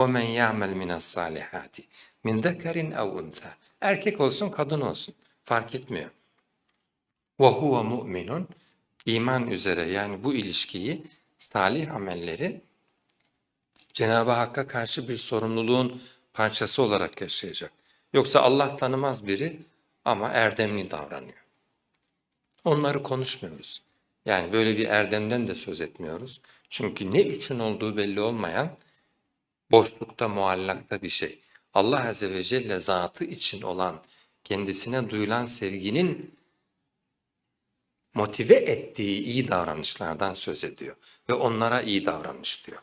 وَمَنْ يَعْمَلْ مِنَ الصَّالِحَاتِ مِنْ ذَكَرٍ اَوْ اُنْثَى Erkek olsun, kadın olsun. Fark etmiyor. وَهُوَ مُؤْمِنٌ iman üzere yani bu ilişkiyi, salih amelleri Cenab-ı Hakk'a karşı bir sorumluluğun parçası olarak yaşayacak. Yoksa Allah tanımaz biri ama erdemli davranıyor. Onları konuşmuyoruz. Yani böyle bir erdemden de söz etmiyoruz. Çünkü ne üçün olduğu belli olmayan boşlukta, muallakta bir şey. Allah Azze ve Celle zatı için olan, kendisine duyulan sevginin motive ettiği iyi davranışlardan söz ediyor. Ve onlara iyi davranış diyor.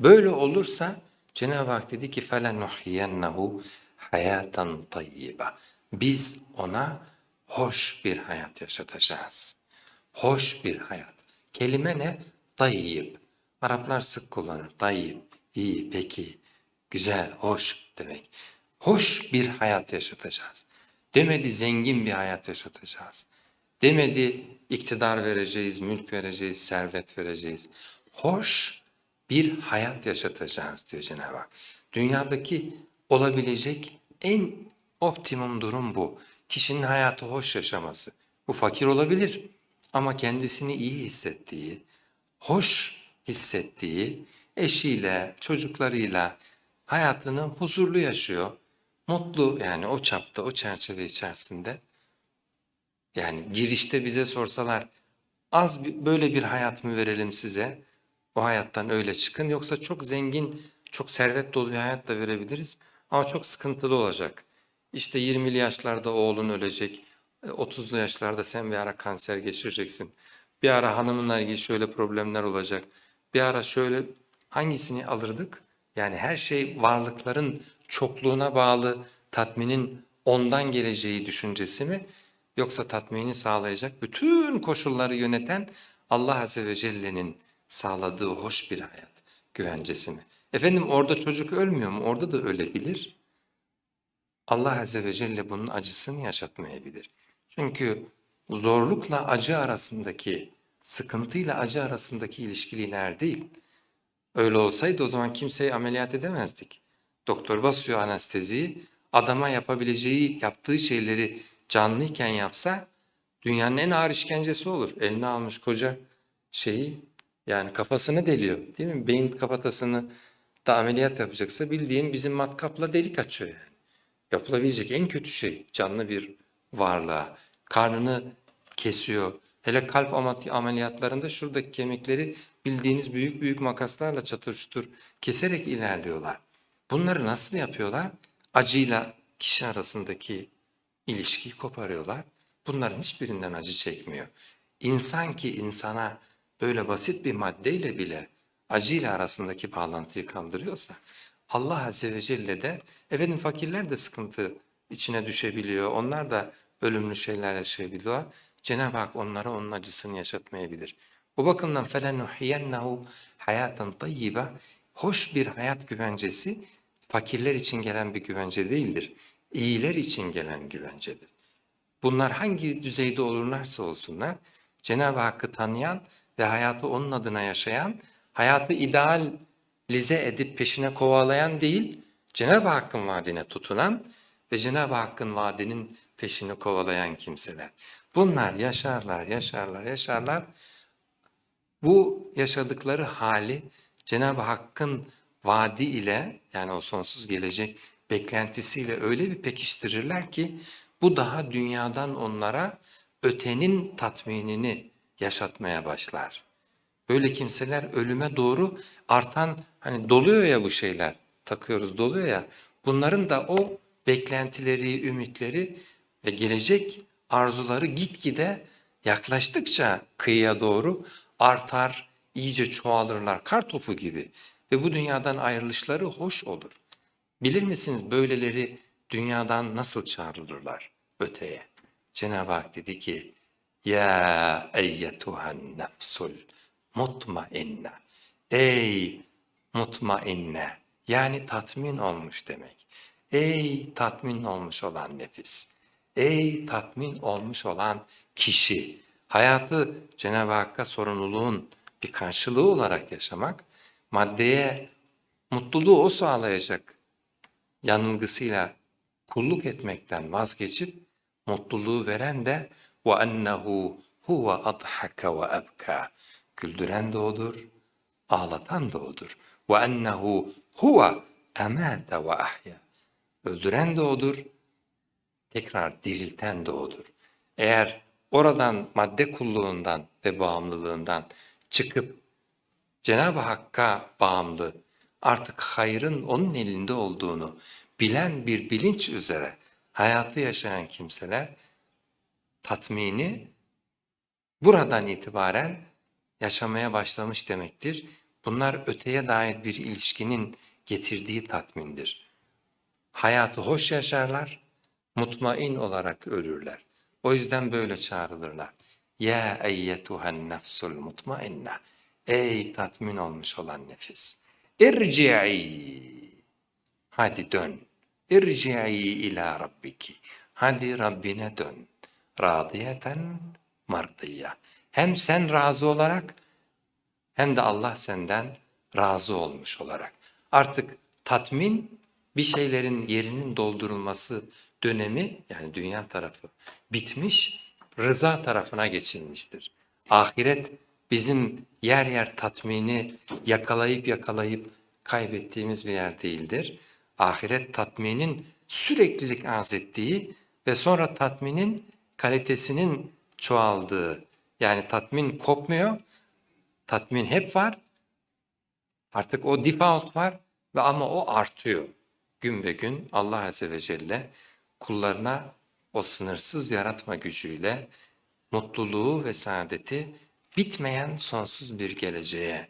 Böyle olursa Cenab-ı Hak dedi ki فَلَنُحْيَنَّهُ hayatan tayyiba. Biz ona hoş bir hayat yaşatacağız. Hoş bir hayat. Kelime ne? Tayyib. Araplar sık kullanır. Tayyib. İyi, peki, güzel, hoş demek. Hoş bir hayat yaşatacağız. Demedi zengin bir hayat yaşatacağız. Demedi iktidar vereceğiz, mülk vereceğiz, servet vereceğiz. Hoş bir hayat yaşatacağız diyor Cenab-ı Hak. Dünyadaki olabilecek en optimum durum bu. Kişinin hayatı hoş yaşaması. Bu fakir olabilir ama kendisini iyi hissettiği, hoş hissettiği, eşiyle, çocuklarıyla hayatını huzurlu yaşıyor. Mutlu yani o çapta, o çerçeve içerisinde. Yani girişte bize sorsalar az bir, böyle bir hayat mı verelim size? O hayattan öyle çıkın yoksa çok zengin, çok servet dolu bir hayat da verebiliriz ama çok sıkıntılı olacak. İşte 20'li yaşlarda oğlun ölecek, e, 30'lu yaşlarda sen bir ara kanser geçireceksin. Bir ara hanımınla ilgili şöyle problemler olacak. Bir ara şöyle hangisini alırdık? Yani her şey varlıkların çokluğuna bağlı tatminin ondan geleceği düşüncesi mi? Yoksa tatmini sağlayacak bütün koşulları yöneten Allah Azze ve Celle'nin sağladığı hoş bir hayat güvencesi mi? Efendim orada çocuk ölmüyor mu? Orada da ölebilir. Allah Azze ve Celle bunun acısını yaşatmayabilir. Çünkü zorlukla acı arasındaki, sıkıntıyla acı arasındaki ilişki lineer değil. Öyle olsaydı o zaman kimseyi ameliyat edemezdik. Doktor basıyor anesteziyi, adama yapabileceği, yaptığı şeyleri canlıyken yapsa dünyanın en ağır işkencesi olur. Eline almış koca şeyi yani kafasını deliyor değil mi? Beyin kafatasını da ameliyat yapacaksa bildiğin bizim matkapla delik açıyor yani. Yapılabilecek en kötü şey canlı bir varlığa. Karnını kesiyor. Hele kalp ameliyatlarında şuradaki kemikleri bildiğiniz büyük büyük makaslarla çatır çutur keserek ilerliyorlar. Bunları nasıl yapıyorlar? Acıyla kişi arasındaki ilişkiyi koparıyorlar. Bunların hiçbirinden acı çekmiyor. İnsan ki insana böyle basit bir maddeyle bile acıyla arasındaki bağlantıyı kaldırıyorsa Allah Azze ve Celle de efendim fakirler de sıkıntı içine düşebiliyor. Onlar da ölümlü şeyler yaşayabiliyorlar. Cenab-ı Hak onlara onun acısını yaşatmayabilir. Bu bakımdan فَلَنُحْيَنَّهُ hayaten tayyiba hoş bir hayat güvencesi fakirler için gelen bir güvence değildir. İyiler için gelen güvencedir. Bunlar hangi düzeyde olurlarsa olsunlar, Cenab-ı Hakk'ı tanıyan ve hayatı onun adına yaşayan, hayatı idealize edip peşine kovalayan değil, Cenab-ı Hakk'ın vaadine tutunan ve Cenab-ı Hakk'ın vaadinin peşini kovalayan kimseler. Bunlar yaşarlar, yaşarlar, yaşarlar. Bu yaşadıkları hali Cenab-ı Hakk'ın vaadi ile yani o sonsuz gelecek beklentisiyle öyle bir pekiştirirler ki bu daha dünyadan onlara ötenin tatminini yaşatmaya başlar. Böyle kimseler ölüme doğru artan hani doluyor ya bu şeyler takıyoruz doluyor ya bunların da o beklentileri, ümitleri ve gelecek arzuları gitgide yaklaştıkça kıyıya doğru artar, iyice çoğalırlar kar topu gibi ve bu dünyadan ayrılışları hoş olur. Bilir misiniz böyleleri dünyadan nasıl çağrılırlar öteye? Cenab-ı Hak dedi ki Ya eyyetuhan nefsul mutmainne Ey mutmainne yani tatmin olmuş demek. Ey tatmin olmuş olan nefis. Ey tatmin olmuş olan kişi. Hayatı Cenab-ı Hakk'a sorumluluğun bir karşılığı olarak yaşamak, maddeye mutluluğu o sağlayacak yanılgısıyla kulluk etmekten vazgeçip mutluluğu veren de huve adhaka ve ebka. Güldüren de odur, ağlatan da odur. Huve emate ve ahya. Öldüren de odur, tekrar dirilten de odur. Eğer oradan madde kulluğundan ve bağımlılığından çıkıp Cenab-ı Hakk'a bağımlı, artık hayrın onun elinde olduğunu bilen bir bilinç üzere hayatı yaşayan kimseler tatmini buradan itibaren yaşamaya başlamış demektir. Bunlar öteye dair bir ilişkinin getirdiği tatmindir. Hayatı hoş yaşarlar, mutmain olarak ölürler. O yüzden böyle çağrılırlar. Ya eyyetuhen nefsul mutmainne. Ey tatmin olmuş olan nefis. İrci'i. Hadi dön. İrci'i ila rabbiki. Hadi Rabbine dön. Radiyeten mardiya. Hem sen razı olarak hem de Allah senden razı olmuş olarak. Artık tatmin bir şeylerin yerinin doldurulması dönemi yani dünya tarafı bitmiş, rıza tarafına geçilmiştir. Ahiret bizim yer yer tatmini yakalayıp yakalayıp kaybettiğimiz bir yer değildir. Ahiret tatminin süreklilik arz ettiği ve sonra tatminin kalitesinin çoğaldığı yani tatmin kopmuyor, tatmin hep var. Artık o default var ve ama o artıyor. Gün be gün Allah Azze ve Celle kullarına o sınırsız yaratma gücüyle mutluluğu ve saadeti bitmeyen sonsuz bir geleceğe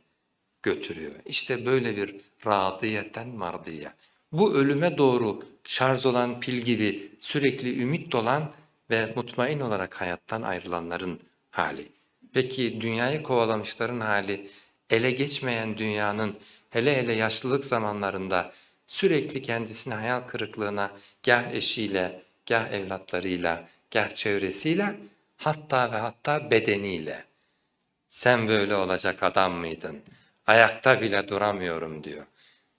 götürüyor. İşte böyle bir radiyeten mardiye. Bu ölüme doğru şarj olan pil gibi sürekli ümit dolan ve mutmain olarak hayattan ayrılanların hali. Peki dünyayı kovalamışların hali, ele geçmeyen dünyanın hele hele yaşlılık zamanlarında sürekli kendisini hayal kırıklığına gah eşiyle, gah evlatlarıyla, gah çevresiyle hatta ve hatta bedeniyle sen böyle olacak adam mıydın? Ayakta bile duramıyorum diyor.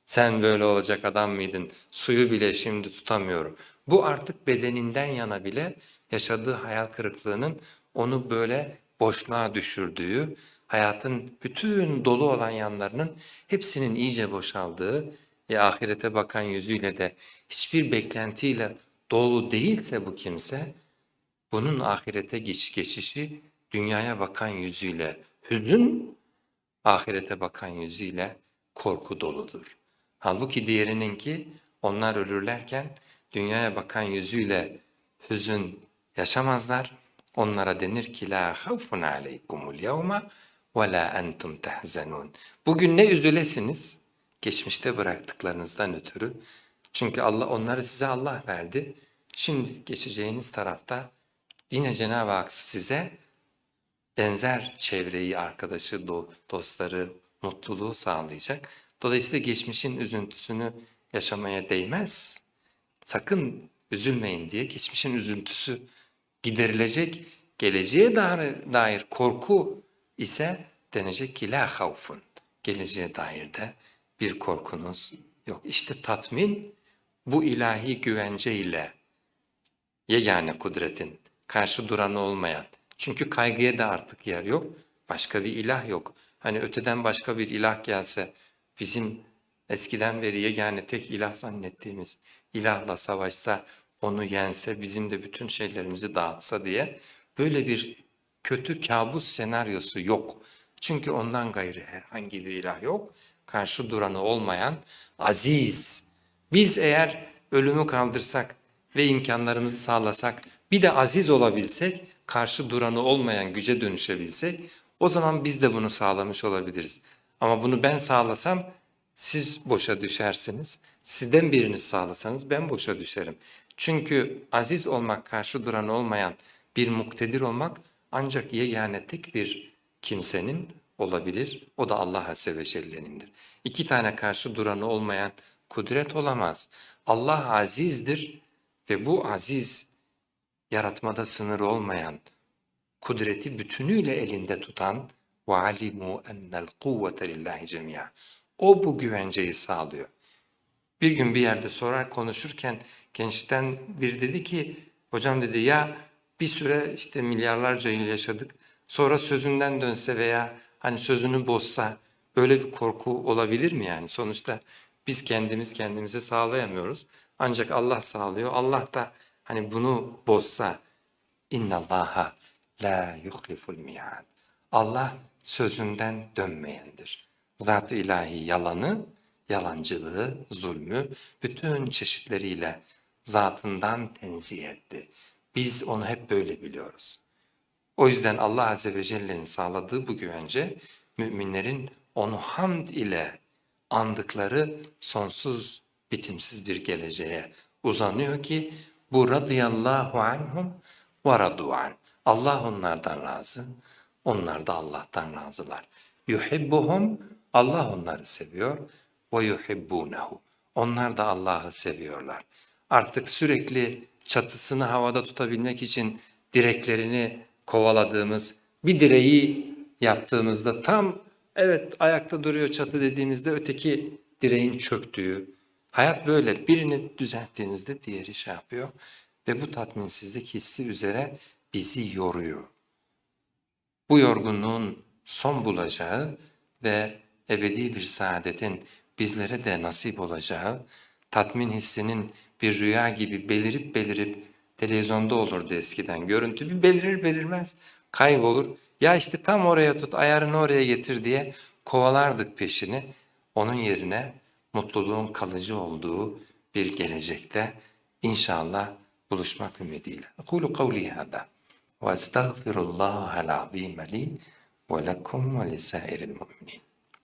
Sen böyle olacak adam mıydın? Suyu bile şimdi tutamıyorum. Bu artık bedeninden yana bile yaşadığı hayal kırıklığının onu böyle boşluğa düşürdüğü, hayatın bütün dolu olan yanlarının hepsinin iyice boşaldığı ve ahirete bakan yüzüyle de hiçbir beklentiyle dolu değilse bu kimse, bunun ahirete geç, geçişi dünyaya bakan yüzüyle hüzün, ahirete bakan yüzüyle korku doludur. Halbuki diğerininki onlar ölürlerken dünyaya bakan yüzüyle hüzün yaşamazlar. Onlara denir ki la havfun aleykumul yevme ve la entum tehzenun. Bugün ne üzülesiniz? Geçmişte bıraktıklarınızdan ötürü. Çünkü Allah onları size Allah verdi. Şimdi geçeceğiniz tarafta yine Cenab-ı Hak size benzer çevreyi, arkadaşı, do- dostları, mutluluğu sağlayacak. Dolayısıyla geçmişin üzüntüsünü yaşamaya değmez. Sakın üzülmeyin diye geçmişin üzüntüsü giderilecek. Geleceğe dair, dair korku ise denecek ki la havfun. Geleceğe dair de bir korkunuz yok. İşte tatmin bu ilahi güvence ile yegane kudretin karşı duranı olmayan. Çünkü kaygıya da artık yer yok. Başka bir ilah yok. Hani öteden başka bir ilah gelse bizim eskiden beri yegane tek ilah zannettiğimiz ilahla savaşsa onu yense bizim de bütün şeylerimizi dağıtsa diye böyle bir kötü kabus senaryosu yok. Çünkü ondan gayrı herhangi bir ilah yok. Karşı duranı olmayan aziz. Biz eğer ölümü kaldırsak ve imkanlarımızı sağlasak bir de aziz olabilsek, karşı duranı olmayan güce dönüşebilsek o zaman biz de bunu sağlamış olabiliriz. Ama bunu ben sağlasam siz boşa düşersiniz. Sizden biriniz sağlasanız ben boşa düşerim. Çünkü aziz olmak, karşı duran olmayan bir muktedir olmak ancak yegane tek bir kimsenin olabilir. O da Allah Azze ve Celle'nindir. İki tane karşı duranı olmayan kudret olamaz. Allah azizdir ve bu aziz yaratmada sınırı olmayan, kudreti bütünüyle elinde tutan وَعَلِمُوا اَنَّ الْقُوَّةَ لِلّٰهِ جَمِيعًا O bu güvenceyi sağlıyor. Bir gün bir yerde sorar konuşurken gençten biri dedi ki hocam dedi ya bir süre işte milyarlarca yıl yaşadık sonra sözünden dönse veya hani sözünü bozsa böyle bir korku olabilir mi yani sonuçta biz kendimiz kendimize sağlayamıyoruz ancak Allah sağlıyor Allah da hani bunu bozsa innallaha la yuhliful miad Allah sözünden dönmeyendir. Zat-ı ilahi yalanı, yalancılığı, zulmü bütün çeşitleriyle zatından tenzih etti. Biz onu hep böyle biliyoruz. O yüzden Allah Azze ve Celle'nin sağladığı bu güvence müminlerin onu hamd ile andıkları sonsuz bitimsiz bir geleceğe uzanıyor ki bu radıyallahu anhum ve radu. Allah onlardan razı, onlar da Allah'tan razılar. Yuhibbuhum, Allah onları seviyor ve yuhibbunehu. Onlar da Allah'ı seviyorlar. Artık sürekli çatısını havada tutabilmek için direklerini kovaladığımız bir direği yaptığımızda tam evet ayakta duruyor çatı dediğimizde öteki direğin çöktüğü. Hayat böyle birini düzelttiğinizde diğeri şey yapıyor ve bu tatminsizlik hissi üzere bizi yoruyor. Bu yorgunluğun son bulacağı ve ebedi bir saadetin bizlere de nasip olacağı, tatmin hissinin bir rüya gibi belirip belirip televizyonda olurdu eskiden. Görüntü bir belirir belirmez kaybolur. Ya işte tam oraya tut, ayarını oraya getir diye kovalardık peşini. Onun yerine mutluluğun kalıcı olduğu bir gelecekte inşallah buluşmak ümidiyle. Kulu kavli hada ve estağfirullahal azim li ve lekum ve lisairil mu'minin.